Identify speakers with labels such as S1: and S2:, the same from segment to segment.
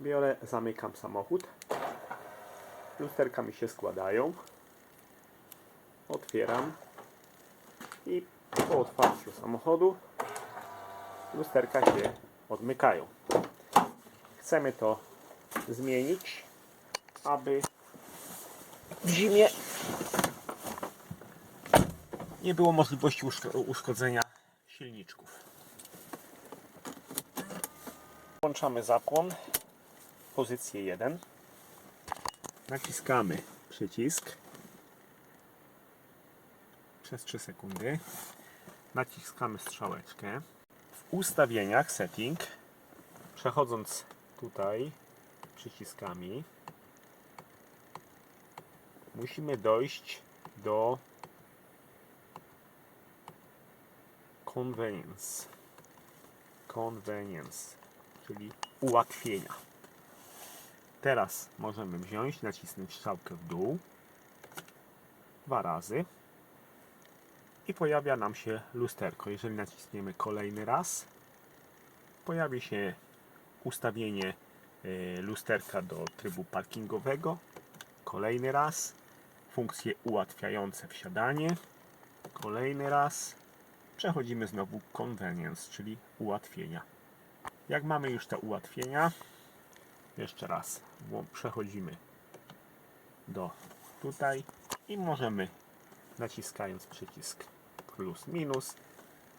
S1: Biorę, zamykam samochód. Lusterka mi się składają. Otwieram. I po otwarciu samochodu lusterka się odmykają. Chcemy to zmienić, aby w zimie nie było możliwości uszko- uszkodzenia silniczków. Włączamy zapłon, pozycję 1. Naciskamy przycisk przez 3 sekundy. Naciskamy strzałeczkę. W ustawieniach setting, przechodząc tutaj przyciskami, musimy dojść do convenience. Convenience, czyli ułatwienia. Teraz możemy wziąć, nacisnąć strzałkę w dół dwa razy i pojawia nam się lusterko. Jeżeli naciśniemy kolejny raz, pojawi się ustawienie e, lusterka do trybu parkingowego. Kolejny raz funkcje ułatwiające wsiadanie. Kolejny raz przechodzimy znowu convenience, czyli ułatwienia. Jak mamy już te ułatwienia, jeszcze raz przechodzimy do tutaj i możemy naciskając przycisk plus minus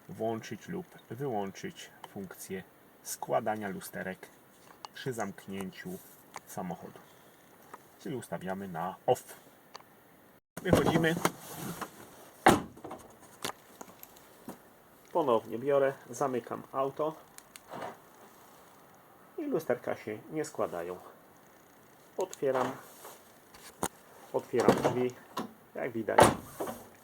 S1: włączyć lub wyłączyć funkcję składania lusterek przy zamknięciu samochodu. Czyli ustawiamy na off. Wychodzimy. Ponownie biorę, zamykam auto i lusterka się nie składają. Otwieram, otwieram drzwi. Jak widać,